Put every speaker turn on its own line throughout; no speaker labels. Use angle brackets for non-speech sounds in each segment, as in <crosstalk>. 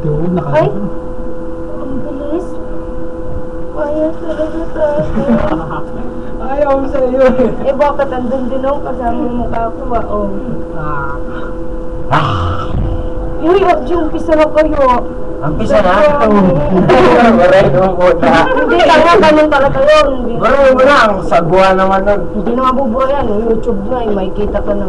Doon, naka...
Ay! Ang bilis. Kaya talaga sa <laughs> akin.
Ayaw sa iyo eh.
Eh bakit andun din ako kasama yung mukha ko ah. Oh.
Ah.
Uy, at yung umpisa na kayo.
Ang pisa na?
Maray mo muna.
Hindi, kaya ganun talaga yun. Hindi,
Maray mo na, ang sagwa naman nun.
hindi na mabubuhay yan. eh. YouTube na eh, makikita ka na.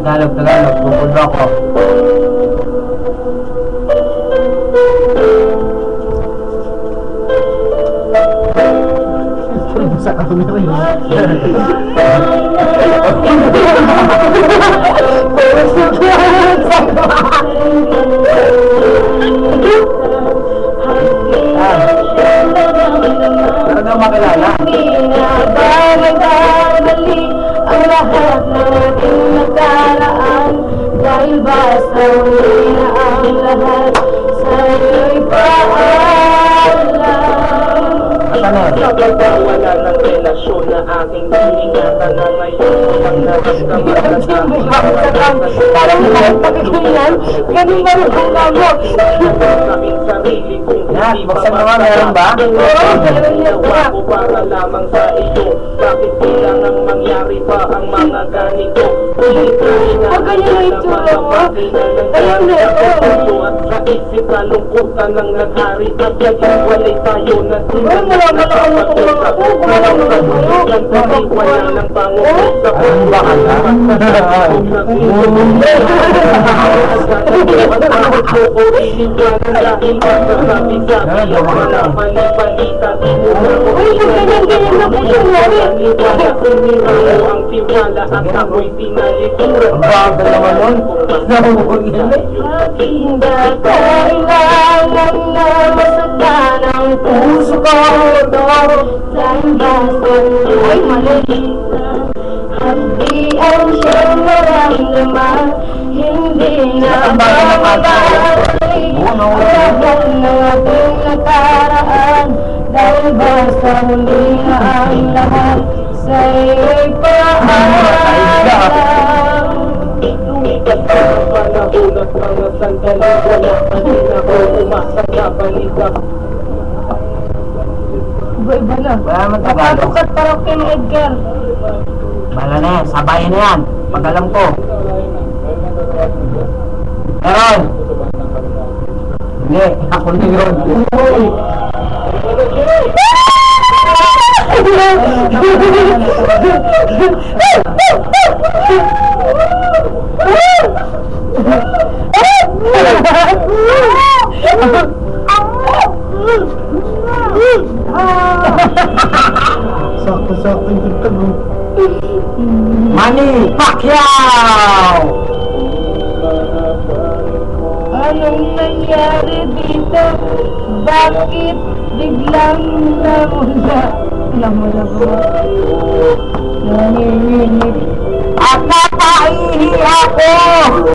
Tagalog, Tagalog, pupulo ako.
Sa camera yun.
Talaga makilala.
Hindi na ba nagdadali ang lahat ng
At ano?
Wala ng relasyon na aking iningatan na ngayon Ang naramdaman na
Parang kahit pagkakulan, ganun ba rin ang
Yan,
hindi
buksan mo nga, meron ba?
Oo, meron yan
ko para lamang sa iyo. Bakit kailangan mangyari pa ang mga ganito
Pag ganyan ang itsura mo, ayun na.
At sa isip kalungkutan ng naghari At naging walay tayo na
Ay, malaman na ano kung mga ako, gumawa mo lang kayo.
Wala ng bango sa
Ano ba ka na?
Uy, ganyan-ganyan na po nangyari.
ang tiwala at ako'y tinalikuran
Ang bagal naman nun. Nahuhuli na eh.
Hindi kailangan na masaktan ang puso ko Dahil basta ay mali Hindi ang basta huli na ang lahat Sa'yo'y paalam
Lumipat ang panahon at mga sandali Wala pa rin ako umasa na balikat
Iba-iba na. Napatukat parang kay Edgar.
Bala na yan, sabayan na yan. Pag alam ko. Meron! Hindi, ako na yun.
Sakto-sakto yung tigtag mo.
Manny Pacquiao!
Anong nangyari dito? Bakit biglang nawala? Apa ini aku?